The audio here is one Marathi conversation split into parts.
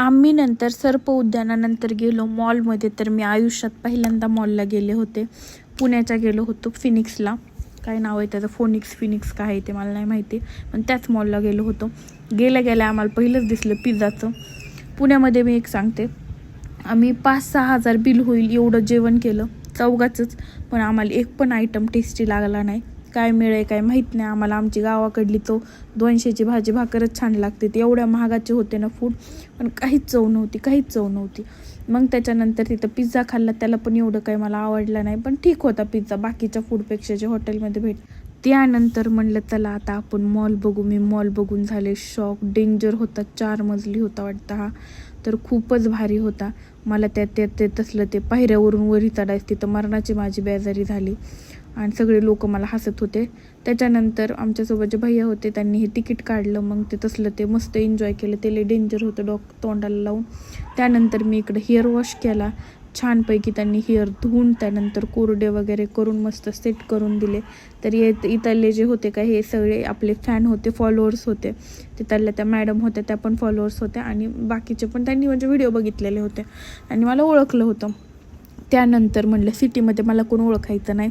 आम्ही नंतर सर्प उद्यानानंतर गेलो. मॉलमध्ये तर मी आयुष्यात पहिल्यांदा मॉलला गेले होते. पुण्याच्या गेलो होतो फिनिक्सला. काय नाव आहे त्याचं? फोनिक्स फिनिक्स काय आहे ते मला नाही माहिती. पण त्याच मॉलला गेलो होतो. गेल्या गेल्या आम्हाला पहिलंच दिसलं पिझ्झाचं. पुण्यामध्ये मी एक सांगते. आम्ही पाच सहा हजार बिल होईल एवढं जेवण केलं. चौघाचंच. पण आम्हाला एक पण आयटम टेस्टी लागला नाही. काय मिळेल काय माहीत नाही. आम्हाला आमची गावाकडली तो दोनशेची भाजी भाकरच छान लागते. ते एवढ्या महागाचे होते ना फूड पण काहीच चव नव्हती काहीच चव नव्हती. मग त्याच्यानंतर तिथं पिझ्झा खाल्ला. त्याला पण एवढं काही मला आवडलं नाही. पण ठीक होता पिझ्झा बाकीच्या फूडपेक्षा जे हॉटेलमध्ये भेट त्यानंतर म्हणलं चला आता आपण मॉल बघू. मी मॉल बघून झाले शॉक डेंजर होता. चार मजली होता वाटतं हा. तर खूपच भारी होता. मला त्या ते ते तसलं ते पायऱ्यावरून वरी चढायचं. तिथं मरणाची माझी बेजारी झाली. आणि सगळे लोक मला हसत होते. त्याच्यानंतर आमच्यासोबत जे भैया होते त्यांनी हे तिकीट काढलं. मग ते तसलं ते मस्त एन्जॉय केलं. ते लय डेंजर होतं डॉक तोंडाला लावून. त्यानंतर मी इकडे हेअर वॉश केला. छानपैकी त्यांनी हेअर धुवून त्यानंतर कोरडे वगैरे करून मस्त सेट करून दिले. तर ये इथले जे होते का हे सगळे आपले फॅन होते फॉलोअर्स होते. तिथल्या त्या मॅडम होत्या त्या पण फॉलोअर्स होत्या. आणि बाकीचे पण त्यांनी म्हणजे व्हिडिओ बघितलेले होते. आणि मला ओळखलं होतं. त्यानंतर म्हणलं सिटीमध्ये मला कोण ओळखायचं नाही.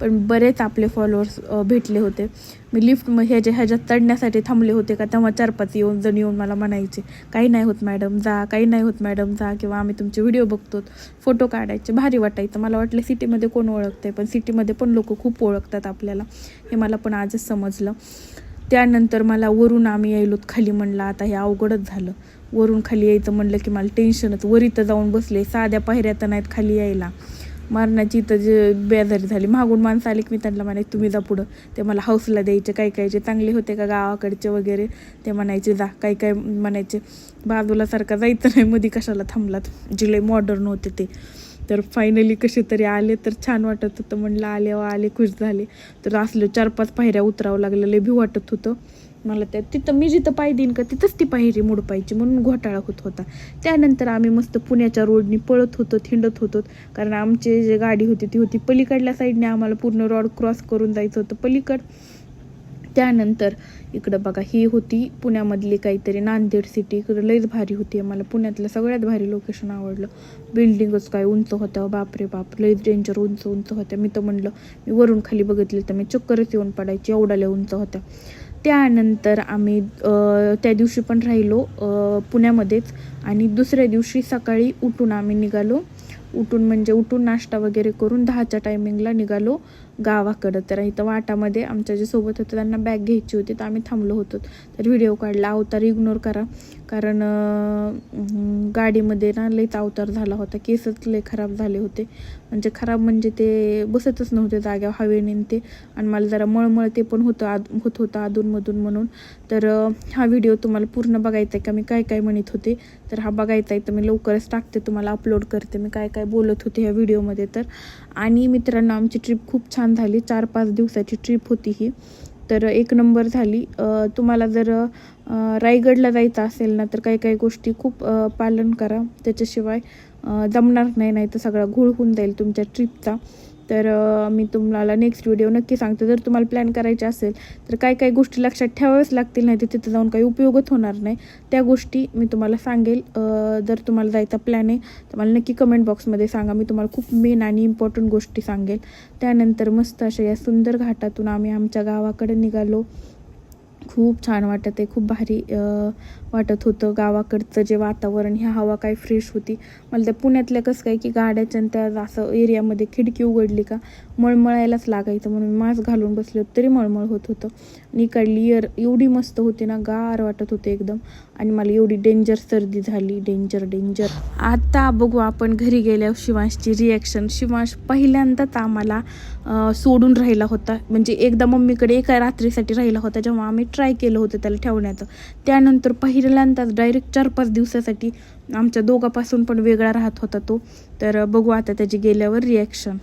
पण बरेच आपले फॉलोअर्स भेटले होते. मी लिफ्ट मग ह्याच्या ह्याच्यात चढण्यासाठी थांबले होते का तेव्हा चार पाच येऊन जण येऊन मला म्हणायचे काही नाही होत मॅडम जा काही नाही होत मॅडम जा किंवा आम्ही तुमचे व्हिडिओ बघतो फोटो काढायचे भारी वाटायचं. मला वाटलं सिटीमध्ये कोण ओळखते पण सिटीमध्ये पण लोक खूप ओळखतात आपल्याला. हे मला पण आजच समजलं. त्यानंतर मला वरून आम्ही यायलोत खाली म्हणलं आता हे अवघडच झालं. वरून खाली यायचं म्हणलं की मला टेन्शनच वर इथं जाऊन बसले साध्या पायऱ्या तर नाहीत खाली यायला. मरणाची इथं जे बेजारी झाली मागून माणसं आली की मी त्यांना म्हणायचे तुम्ही जा पुढं. ते मला हौसला द्यायचे काय कायचे चांगले होते का गावाकडचे वगैरे ते म्हणायचे जा. काही काय म्हणायचे बाजूला सारखा जायचं नाही. मध्ये कशाला थांबलात? जे लय मॉडर्न होते ते. तर फायनली कसे तरी आले तर छान वाटत होतं. म्हणलं आले व आले खुश झाले. तर असलं चार पाच पायऱ्या उतरावं लागलं लय भी वाटत होतं. मला त्या तिथं मी जिथं पाय देईन का तिथंच ती पायरी मोडपायची म्हणून घोटाळा होत होता. त्यानंतर आम्ही मस्त पुण्याच्या रोडनी पळत होतो थिंडत होतो. कारण आमची जी गाडी होती ती होती पलीकडल्या साईडने आम्हाला पूर्ण रोड क्रॉस करून जायचं होतं. पलीकड त्यानंतर इकडं बघा ही होती पुण्यामधली काहीतरी नांदेड सिटी इकडं लईच भारी होती. मला पुण्यातलं सगळ्यात भारी लोकेशन आवडलं. बिल्डिंगच काय उंच होत्या बापरे बाप. लईच डेंजर उंच उंच होत्या. मी तर म्हणलं मी वरून खाली बघितलं तर मी चक्करच येऊन पडायची. एवढ्या उंच होत्या. त्यानंतर आम्ही त्या दिवशी पण राहिलो पुण्यामध्येच. आणि दुसऱ्या दिवशी सकाळी उठून आम्ही निघालो. उठून म्हणजे उठून नाश्ता वगैरे करून दहाच्या टायमिंगला निघालो गावाकडं. तर इथं वाटामध्ये आमच्या जे सोबत होतं त्यांना बॅग घ्यायची होती तर आम्ही थांबलो होतो. तर व्हिडिओ काढला अवतार इग्नोर करा. कारण गाडीमध्ये ना लईच अवतार झाला होता. केसच लई खराब झाले होते. म्हणजे खराब म्हणजे ते बसतच नव्हते जाग्यावर हवेने ते. आणि मला जरा मळमळ ते पण होतं आद होत होतं अधूनमधून म्हणून. तर हा व्हिडिओ तुम्हाला पूर्ण बघायचा आहे का? मी काय काय म्हणत होते? तर हा बघायचा आहे तर मी लवकरच टाकते तुम्हाला अपलोड करते. मी काय काय बोलत होते ह्या व्हिडिओमध्ये तर. आणि मित्रांनो आमची ट्रिप खूप छान झाली. चार पाच दिवसाची ट्रिप होती ही. तर एक नंबर झाली. तुम्हाला जर रायगडला जायचं असेल ना तर काही काही गोष्टी खूप पालन करा. त्याच्याशिवाय जमणार नाही नाही तर सगळा घोळ होऊन जाईल तुमच्या ट्रिपचा तर मी तुम्हाला नेक्स्ट व्हिडिओ नक्की सांगते. जर तुम्हाला प्लॅन करायचे असेल तर काय काय गोष्टी लक्षात ठेवाव्याच लागतील नाही तर तिथं जाऊन काही उपयोगच होणार नाही. त्या गोष्टी मी तुम्हाला सांगेल. जर तुम्हाला जायचा प्लॅन आहे तर मला नक्की कमेंट बॉक्समध्ये सांगा. मी तुम्हाला खूप मेन आणि इम्पॉर्टंट गोष्टी सांगेल. त्यानंतर मस्त अशा या सुंदर घाटातून आम्ही आमच्या गावाकडे निघालो. खूप छान वाटत आहे. खूप भारी वाटत होतं गावाकडचं जे वातावरण ह्या हवा काय फ्रेश होती. मला त्या पुण्यातल्या कसं काय की गाड्याच्या त्या असं एरियामध्ये खिडकी उघडली का मळमळायलाच लागायचं. म्हणून मास्क घालून बसले होते तरी मळमळ होत होतं. आणि इकडली इयर एवढी मस्त होती ना गार वाटत होते एकदम. आणि मला एवढी डेंजर सर्दी झाली. डेंजर डेंजर आता बघू आपण घरी गेल्यावर शिवांशची रिॲक्शन शिवांश पहिल्यांदाच आम्हाला सोडून राहिला होता. म्हणजे एकदा मम्मीकडे एका रात्रीसाठी राहिला होता जेव्हा आम्ही ट्राय केलं होतं त्याला ठेवण्याचं. त्यानंतर पहिल्यांदाच डायरेक्ट चार पाच दिवसासाठी आमच्या दोघापासून पण वेगळा राहत होता तो. तर बघू आता त्याची गेल्यावर रिॲक्शन